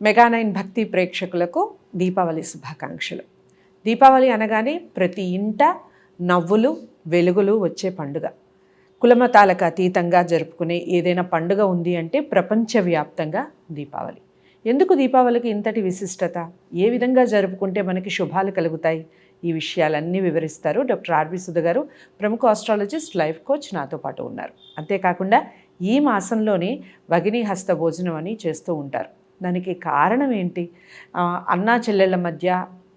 Mega Nine భక్తి ప్రేక్షకులకు దీపావళి శుభాకాంక్షలు. దీపావళి అనగానే ప్రతి ఇంట నవ్వులు వెలుగులు వచ్చే పండుగ. కులమతాలకు అతీతంగా జరుపుకునే ఏదైనా పండుగ ఉంది అంటే ప్రపంచవ్యాప్తంగా దీపావళి. ఎందుకు దీపావళికి ఇంతటి విశిష్టత? ఏ విధంగా జరుపుకుంటే మనకి శుభాలు కలుగుతాయి? ఈ విషయాలన్నీ వివరిస్తారు డాక్టర్ ఆర్వి సుధ గారు ప్రముఖ ఆస్ట్రాలజిస్ట్ లైఫ్ కోచ్ నాతో పాటు ఉన్నారు. అంతేకాకుండా ఈ మాసంలోనే భగిని హస్త భోజనం అని చేస్తూ ఉంటారు. దానికి కారణం ఏంటి? అన్నా చెల్లెళ్ళ మధ్య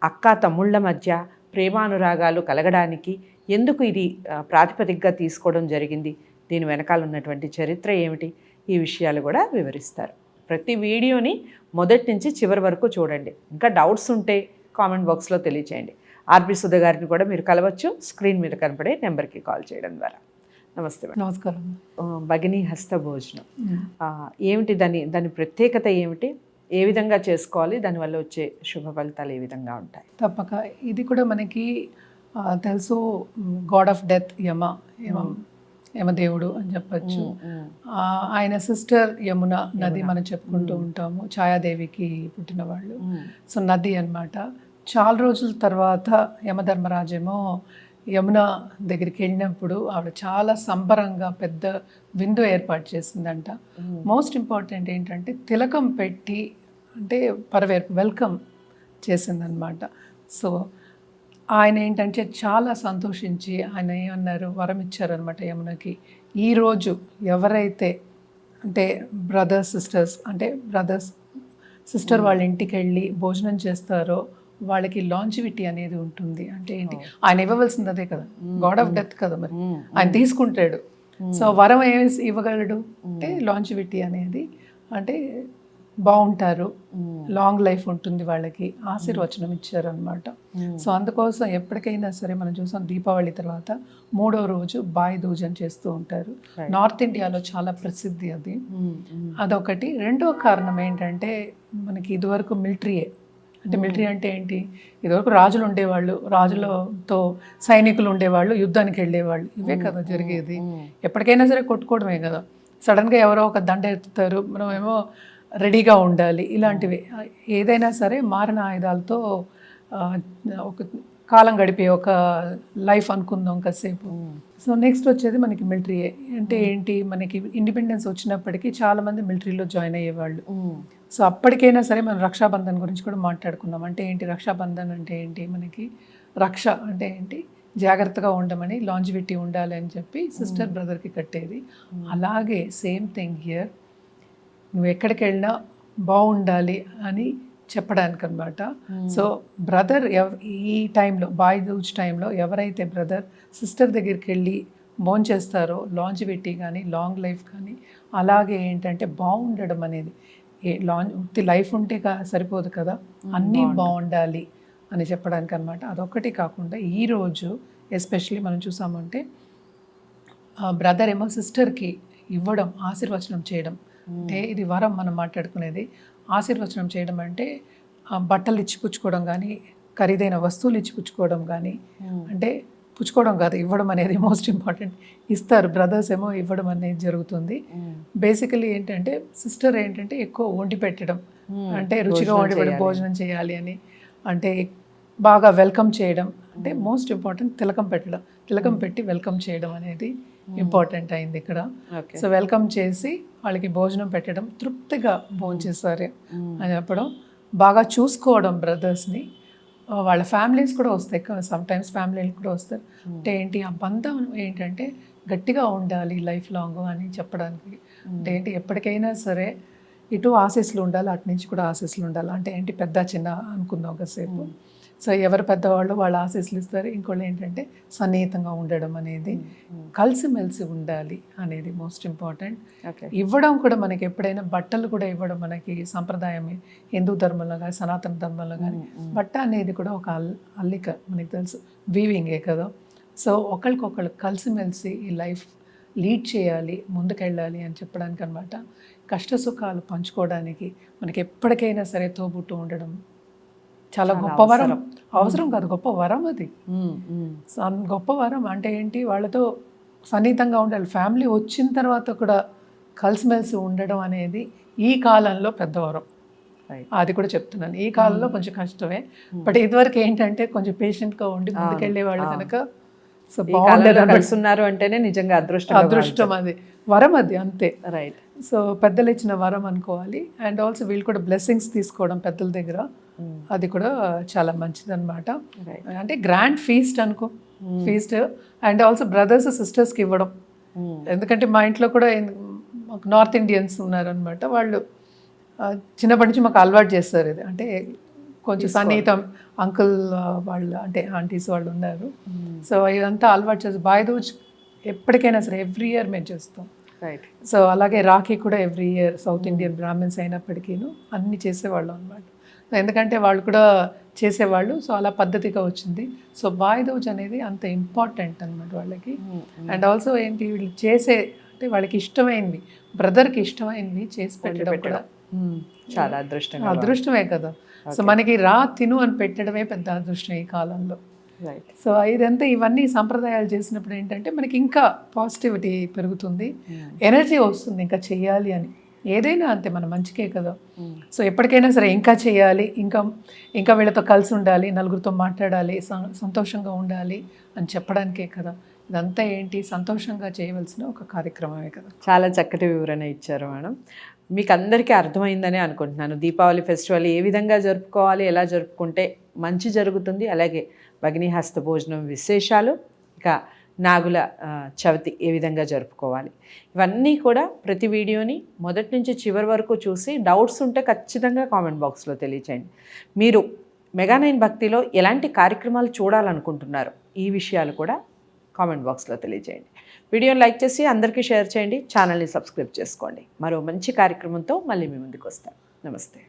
అక్క తమ్ముళ్ళ మధ్య ప్రేమానురాగాలు కలగడానికి ఎందుకు ఇది ప్రాతిపదికగా తీసుకోవడం జరిగింది? దీని వెనకాల ఉన్నటువంటి చరిత్ర ఏమిటి? ఈ విషయాలు కూడా వివరిస్తారు. ప్రతి వీడియోని మొదటి నుంచి చివరి వరకు చూడండి. ఇంకా డౌట్స్ ఉంటే కామెంట్ బాక్స్లో తెలియచేయండి. ఆర్బి సుధ గారిని కూడా మీరు కలవచ్చు. స్క్రీన్ మీద కనపడే నెంబర్కి కాల్ చేయడం ద్వారా. నమస్తే మేడం. నమస్కారం. భగిని హస్త భోజనం. ఏమిటి దాని దాని ప్రత్యేకత ఏమిటి? ఏ విధంగా చేసుకోవాలి? దానివల్ల వచ్చే శుభ ఫలితాలు ఏ విధంగా ఉంటాయి? తప్పక. ఇది కూడా మనకి తెలుసు god of death Yama Yama యమదేవుడు అని చెప్పచ్చు. ఆయన సిస్టర్ యమున నది మనం చెప్పుకుంటూ ఉంటాము. ఛాయాదేవికి పుట్టిన వాళ్ళు. సో నది అన్నమాట. చాలా రోజుల తర్వాత యమధర్మరాజేమో యమున దగ్గరికి వెళ్ళినప్పుడు ఆవిడ చాలా సంబరంగా పెద్ద విందు ఏర్పాటు చేసిందంట. మోస్ట్ ఇంపార్టెంట్ ఏంటంటే తిలకం పెట్టి అంటే పరవేర్ వెల్కమ్ చేసిందనమాట. సో ఆయన ఏంటంటే చాలా సంతోషించి ఆయన ఏమన్నారు వరం ఇచ్చారనమాట యమునకి ఈరోజు ఎవరైతే అంటే బ్రదర్స్ సిస్టర్స్ అంటే బ్రదర్స్ సిస్టర్ వాళ్ళ ఇంటికి వెళ్ళి భోజనం చేస్తారో వాళ్ళకి లాంజివిటీ అనేది ఉంటుంది. అంటే ఏంటి? ఆయన ఇవ్వవలసింది అదే కదా గాడ్ ఆఫ్ డెత్ కదా మరి. ఆయన తీసుకుంటాడు. సో వరం ఏమి ఇవ్వగలడు? అంటే లాంజివిటీ అనేది. అంటే బాగుంటారు. లాంగ్ లైఫ్ ఉంటుంది వాళ్ళకి. ఆశీర్వచనం ఇచ్చారు అనమాట సో అందుకోసం ఎప్పటికైనా సరే మనం చూసాం దీపావళి తర్వాత మూడో రోజు బాయ్ దూజన్ చేస్తూ ఉంటారు. నార్త్ ఇండియాలో చాలా ప్రసిద్ధి అది. అదొకటి. రెండో కారణం ఏంటంటే మనకి ఇదివరకు మిలిటరీయే అంటే మిలిటరీ అంటే ఏంటి? ఇదివరకు రాజులు ఉండేవాళ్ళు రాజులతో సైనికులు ఉండేవాళ్ళు యుద్ధానికి వెళ్ళేవాళ్ళు. ఇవే కదా జరిగేది. ఎప్పటికైనా సరే కొట్టుకోవడమే కదా. సడన్గా ఎవరో ఒక దండ ఎత్తుతారు మనం ఏమో రెడీగా ఉండాలి. ఇలాంటివి. ఏదైనా సరే మారిన ఆయుధాలతో ఒక కాలం గడిపే ఒక లైఫ్ అనుకుందాం కాసేపు. సో నెక్స్ట్ వచ్చేది మనకి మిలిటరీయే. అంటే ఏంటి? మనకి ఇండిపెండెన్స్ వచ్చినప్పటికీ చాలామంది మిలిటరీలో జాయిన్ అయ్యేవాళ్ళు. సో అప్పటికైనా సరే మనం రక్షాబంధన్ గురించి కూడా మాట్లాడుకున్నాం అంటే ఏంటి రక్షాబంధన్ అంటే ఏంటి? మనకి రక్ష అంటే ఏంటి? జాగ్రత్తగా ఉండమని లాంజివిటీ ఉండాలి అని చెప్పి సిస్టర్ బ్రదర్కి కట్టేది. అలాగే సేమ్ థింగ్ హియర్ నువ్వు ఎక్కడికి వెళ్ళినా బాగుండాలి అని చెప్పడానికి అనమాట సో బ్రదర్ ఎవ ఈ టైంలో బాయ్ దూజ్ టైంలో ఎవరైతే బ్రదర్ సిస్టర్ దగ్గరికి వెళ్ళి బోన్ చేస్తారో లాంజివిటీ కానీ లాంగ్ లైఫ్ కానీ అలాగే ఏంటంటే బాగుండడం అనేది. ఉత్తి లైఫ్ ఉంటే సరిపోదు కదా. అన్నీ బాగుండాలి అని చెప్పడానికి అనమాట అదొక్కటి కాకుండా ఈరోజు ఎస్పెషలీ మనం చూసామంటే బ్రదర్ ఏమో సిస్టర్కి ఇవ్వడం ఆశీర్వచనం చేయడం. అంటే ఇది వరం మనం మాట్లాడుకునేది. ఆశీర్వచనం చేయడం అంటే బట్టలు ఇచ్చి పుచ్చుకోవడం కానీ ఖరీదైన వస్తువులు ఇచ్చి పుచ్చుకోవడం కానీ అంటే పుచ్చుకోవడం కాదు ఇవ్వడం అనేది మోస్ట్ ఇంపార్టెంట్ ఇస్తారు బ్రదర్స్ ఏమో ఇవ్వడం అనేది జరుగుతుంది. బేసికలీ ఏంటంటే సిస్టర్ ఏంటంటే ఎక్కువ వండి పెట్టడం. అంటే రుచిగా వండి పెట్టడం భోజనం చేయాలి అని. అంటే బాగా వెల్కమ్ చేయడం. అంటే మోస్ట్ ఇంపార్టెంట్ తిలకం పెట్టడం. తిలకం పెట్టి వెల్కమ్ చేయడం అనేది ఇంపార్టెంట్ అయింది ఇక్కడ. సో వెల్కమ్ చేసి వాళ్ళకి భోజనం పెట్టడం తృప్తిగా భోజనం చేస్తారు అని చెప్పడం. బాగా చూసుకోవడం బ్రదర్స్ని వాళ్ళ ఫ్యామిలీస్ కూడా వస్తాయి. సమ్ టైమ్స్ ఫ్యామిలీలు కూడా వస్తారు. అంటే ఏంటి ఆ బంధం ఏంటంటే గట్టిగా ఉండాలి లైఫ్ లాంగ్ అని చెప్పడానికి. అంటే ఏంటి ఎప్పటికైనా సరే ఇటు ఆశీస్సులు ఉండాలి అటు నుంచి కూడా ఆశీస్సులు ఉండాలి. అంటే ఏంటి పెద్ద చిన్న అనుకుందాం ఒకసేపు సో ఎవరు పెద్దవాళ్ళు వాళ్ళ ఆశీస్సులు ఇస్తారు ఇంకోళ్ళు ఏంటంటే సన్నిహితంగా ఉండడం అనేది కలిసిమెలిసి ఉండాలి అనేది మోస్ట్ ఇంపార్టెంట్ ఇవ్వడం కూడా మనకి ఎప్పుడైనా బట్టలు కూడా ఇవ్వడం మనకి సంప్రదాయమే. హిందూ ధర్మంలో కానీ సనాతన ధర్మంలో కానీ బట్ట అనేది కూడా ఒక అల్ అల్లిక మనకి తెలుసు. వీవింగే కదా. సో ఒకరికొకళ్ళు కలిసిమెలిసి ఈ లైఫ్ లీడ్ చేయాలి ముందుకెళ్ళాలి అని చెప్పడానికి అనమాట కష్ట సుఖాలు పంచుకోవడానికి మనకి ఎప్పటికైనా సరే తోబుట్టు ఉండడం చాలా గొప్ప వరం. అవసరం. కాదు గొప్ప వరం అది. గొప్ప వరం అంటే ఏంటి? వాళ్ళతో సన్నిహితంగా ఉండాలి. ఫ్యామిలీ వచ్చిన తర్వాత కూడా కలిసిమెలిసి ఉండడం అనేది ఈ కాలంలో పెద్ద వరం. అది కూడా చెప్తున్నాను. ఈ కాలంలో కొంచెం కష్టమే. బట్ ఇదివరకు ఏంటంటే కొంచెం patient గా ఉండి ముందుకెళ్ళే వాళ్ళు కనుక సో బాగుండేది అంటేనే నిజంగా అదృష్టం అదృష్టం అది. వరం అది అంతే. రైట్ సో పెద్దలు ఇచ్చిన వరం అనుకోవాలి. అండ్ ఆల్సో వీళ్ళు కూడా బ్లెస్సింగ్స్ తీసుకోవడం పెద్దల దగ్గర. అది కూడా చాలా మంచిది అనమాట Right. అంటే గ్రాండ్ ఫీస్ట్ అనుకో. ఫీస్ట్ అండ్ ఆల్సో బ్రదర్స్ సిస్టర్స్కి ఇవ్వడం. ఎందుకంటే మా ఇంట్లో కూడా నార్త్ ఇండియన్స్ ఉన్నారనమాట వాళ్ళు చిన్నప్పటి నుంచి మాకు అలవాటు చేస్తారు ఇది. అంటే కొంచెం సన్నిహితం అంకుల్ వాళ్ళు అంటే ఆంటీస్ వాళ్ళు ఉన్నారు. సో ఇదంతా అలవాటు చేసి బాయ్దూజ్ ఎప్పటికైనా సరే ఎవ్రీ ఇయర్ మేము చేస్తాం. రైట్ సో అలాగే రాఖీ కూడా every year South Indian Brahmins అయినప్పటికీను అన్ని చేసేవాళ్ళు అనమాట ఎందుకంటే వాళ్ళు కూడా చేసేవాళ్ళు. సో అలా పద్ధతిగా వచ్చింది. సో బాయ్దూజ్ అనేది అంత ఇంపార్టెంట్ అనమాట వాళ్ళకి. అండ్ ఆల్సో ఏంటి వీళ్ళు చేసే అంటే వాళ్ళకి ఇష్టమైనవి బ్రదర్కి ఇష్టమైనవి చేసి పెట్టడం కూడా. చాలా అదృష్టంగా అదృష్టమే కదా. సో మనకి రా తిను అని పెట్టడమే పెద్ద అదృష్టం ఈ కాలంలో. సో ఇదంతా ఇవన్నీ సంప్రదాయాలు చేసినప్పుడు ఏంటంటే మనకి ఇంకా పాజిటివిటీ పెరుగుతుంది. ఎనర్జీ వస్తుంది ఇంకా చెయ్యాలి అని. ఏదైనా అంతే మన మంచికే కదా. సో ఎప్పటికైనా సరే ఇంకా చేయాలి ఇంకా ఇంకా వీళ్ళతో కలిసి ఉండాలి నలుగురితో మాట్లాడాలి సంతోషంగా ఉండాలి అని చెప్పడానికే కదా. ఇదంతా ఏంటి? సంతోషంగా చేయవలసిన ఒక కార్యక్రమమే కదా. చాలా చక్కటి వివరణ ఇచ్చారు మేడం. మీకు అందరికీ అర్థమైందని అనుకుంటున్నాను. దీపావళి ఫెస్టివల్ ఏ విధంగా జరుపుకోవాలి ఎలా జరుపుకుంటే మంచి జరుగుతుంది అలాగే భగిని హస్త భోజనం విశేషాలు. ఇక నాగుల చవితి ఏ విధంగా జరుపుకోవాలి. ఇవన్నీ కూడా ప్రతి వీడియోని మొదటి నుంచి చివరి వరకు చూసి డౌట్స్ ఉంటే ఖచ్చితంగా కామెంట్ బాక్స్లో తెలియచేయండి. మీరు మెగానైన్ భక్తిలో ఎలాంటి కార్యక్రమాలు చూడాలనుకుంటున్నారు ఈ విషయాలు కూడా కామెంట్ బాక్స్లో తెలియజేయండి వీడియోని లైక్ చేసి అందరికీ షేర్ చేయండి. ఛానల్ని సబ్స్క్రైబ్ చేసుకోండి. మరో మంచి కార్యక్రమంతో మళ్ళీ మీ ముందుకు వస్తాను. నమస్తే.